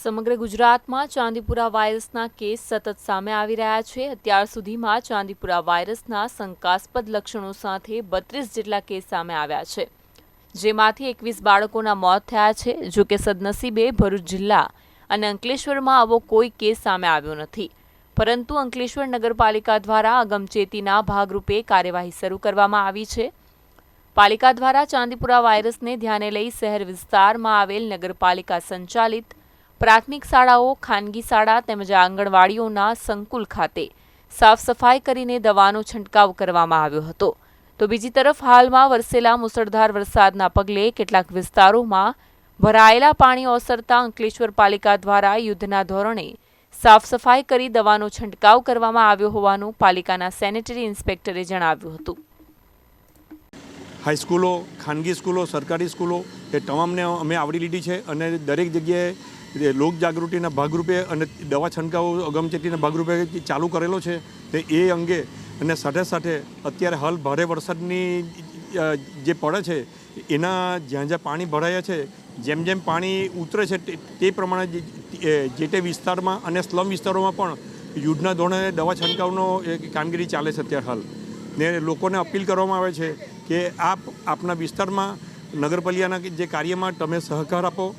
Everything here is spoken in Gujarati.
સમગ્ર ગુજરાતમાં ચાંદીપુરા વાયરસના કેસ સતત સામે આવી રહ્યા છે. અત્યાર સુધીમાં ચાંદીપુરા વાયરસના શંકાસ્પદ લક્ષણો સાથે બત્રીસ જેટલા કેસ સામે આવ્યા છે. જેમાંથી એકવીસ બાળકોના મોત થયા છે, જો કે સદનસીબે ભરૂચ જિલ્લા અને અંકલેશ્વરમાં આવો કોઈ કેસ સામે આવ્યો નથી. પરંતુ અંકલેશ્વર નગરપાલિકા દ્વારા અગમચેતીના ભાગરૂપે કાર્યવાહી શરૂ કરવામાં આવી છે. પાલિકા દ્વારા ચાંદીપુરા વાયરસને ધ્યાને લઈ શહેર વિસ્તારમાં આવેલ નગરપાલિકા સંચાલિત પ્રાથમિક શાળાઓ, ખાનગી શાળા તેમજ આંગણવાડીઓના સંકુલ ખાતે સાફ સફાઈ કરીને દવાનો છંટકાવ કરવામાં આવ્યો હતો. તો બીજી તરફ હાલમાં વરસેલા મુસળધાર વરસાદના પગલે કેટલાક વિસ્તારોમાં ભરાયેલા પાણી ઓસરતા અંકલેશ્વર પાલિકા દ્વારા યુદ્ધના ધોરણે સાફ સફાઈ કરી દવાનો છંટકાવ કરવામાં આવ્યો હોવાનું પાલિકાના સેનેટરી ઇન્સ્પેક્ટરે જણાવ્યું હતું. હાઈસ્કૂલો, ખાનગી સ્કૂલો, સરકારી સ્કૂલો એ તમામને અમે આવરી લીધી છે અને દરેક જગ્યાએ લોક જાગૃતિના ભાગરૂપે અને દવા છંટકાવો અગમચેતીના ભાગરૂપે ચાલુ કરેલો છે, તે એ અંગે અને સાથે સાથે અત્યારે હાલ ભારે વરસાદની જે પડે છે, એના જ્યાં જ્યાં પાણી ભરાયા છે, જેમ જેમ પાણી ઉતરે છે, તે- પ્રમાણે જે- તે વિસ્તારમાં અને સ્લમ વિસ્તારોમાં પણ યુદ્ધના ધોરણે દવા છંટકાવનો કામગીરી ચાલે છે અત્યારે હાલ. ને લોકોને અપીલ કરવામાં આવે છે કે આપ આપના વિસ્તારમાં નગરપાલિકાના જે કાર્યમાં તમે સહકાર આપો